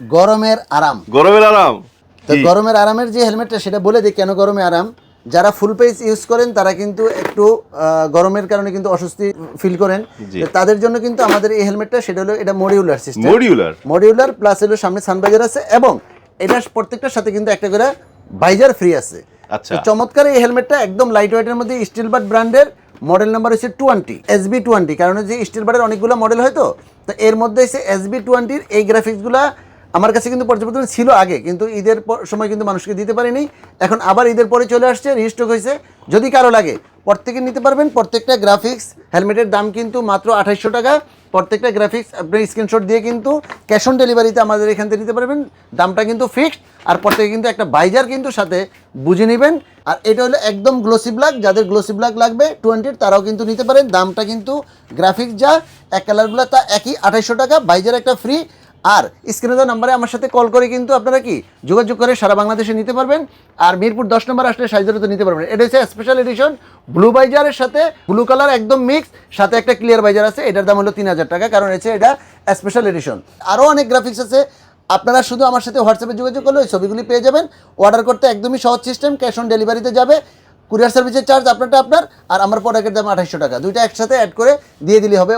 গরমের আরাম। গরমের আরাম? তো গরমের আরামের যে হেলমেটটা সেটা বলে দিই কেন গরমে আরাম? যারা ফুল পেজ ইউজ করেন তারা কিন্তু একটু গরমের কারণে কিন্তু অস্বস্তি ফিল করেন। তাদের জন্য কিন্তু আমাদের এই হেলমেটটা সেটা হলো এটা modular system modular modular plus হলো সামনে সানবাইজার আছে এবং এটা প্রত্যেকটার সাথে কিন্তু একটা করে বাইজার ফ্রি আছে। আচ্ছা। চমৎকার এই হেলমেটটা একদম লাইট ওয়েটের মধ্যে স্টিল বাট ব্র্যান্ডের মডেল নাম্বার হচ্ছে টোয়েন্টি এসবি টোয়েন্টি কারণ হচ্ছে স্টিল বাটের অনেকগুলো মডেল হয় তো? এর মধ্যে হচ্ছে এসবি টোয়েন্টির এই গ্রাফিক্সগুলো আমার কাছে কিন্তু পর্যাপ্ত ছিল আগে, কিন্তু ঈদের সময় কিন্তু মানুষকে দিতে পারিনি। এখন আবার ঈদের পরে চলে আসছে রিস্টক হয়েছে। যদি কারও লাগে, প্রত্যেকে নিতে পারবেন। প্রত্যেকটা গ্রাফিক্স হেলমেটের দাম কিন্তু মাত্র আঠাইশশো টাকা। প্রত্যেকটা গ্রাফিক্স আপনি স্ক্রিনশট দিয়ে কিন্তু ক্যাশ অন ডেলিভারিতে আমাদের এখান থেকে নিতে পারবেন। দামটা কিন্তু ফিক্সড আর প্রত্যেকে কিন্তু একটা বাইজার কিন্তু সাথে বুঝে নেবেন। আর এটা হলো একদম গ্লোসি ব্ল্যাক যাদের গ্লোসি ব্ল্যাক লাগবে টোয়েন্টির তারাও কিন্তু নিতে পারেন। দামটা কিন্তু গ্রাফিক্স যা, এক কালারগুলো তা একই আঠাইশশো টাকা বাইজার একটা ফ্রি আর স্ক্রিনে দেওয়া নাম্বারে আমার সাথে কল করে কিন্তু আপনারা কি যোগাযোগ করে সারা বাংলাদেশে নিতে পারবেন। আর মিরপুর দশ নম্বর আসলে সাইজেরও তো নিতে পারবেন এটা হচ্ছে স্পেশাল এডিশন ব্লু বাইজারের সাথে ব্লু কালার একদম মিক্স সাথে একটা ক্লিয়ার বাইজার আছে। এটার দাম হলো তিন হাজার টাকা, কারণ হচ্ছে এটা স্পেশাল এডিশন আরও অনেক গ্রাফিক্স আছে। আপনারা শুধু আমার সাথে হোয়াটসঅ্যাপে যোগাযোগ করলে ওই ছবিগুলি পেয়ে যাবেন। অর্ডার করতে একদমই সহজ সিস্টেম ক্যাশ অন ডেলিভারিতে যাবে। কুরিয়ার সার্ভিসের চার্জ আপনারটা আপনার, আর আমার প্রোডাক্টের দাম আঠাইশশো টাকা। দুইটা একসাথে অ্যাড করে দিয়ে দিলে হবে।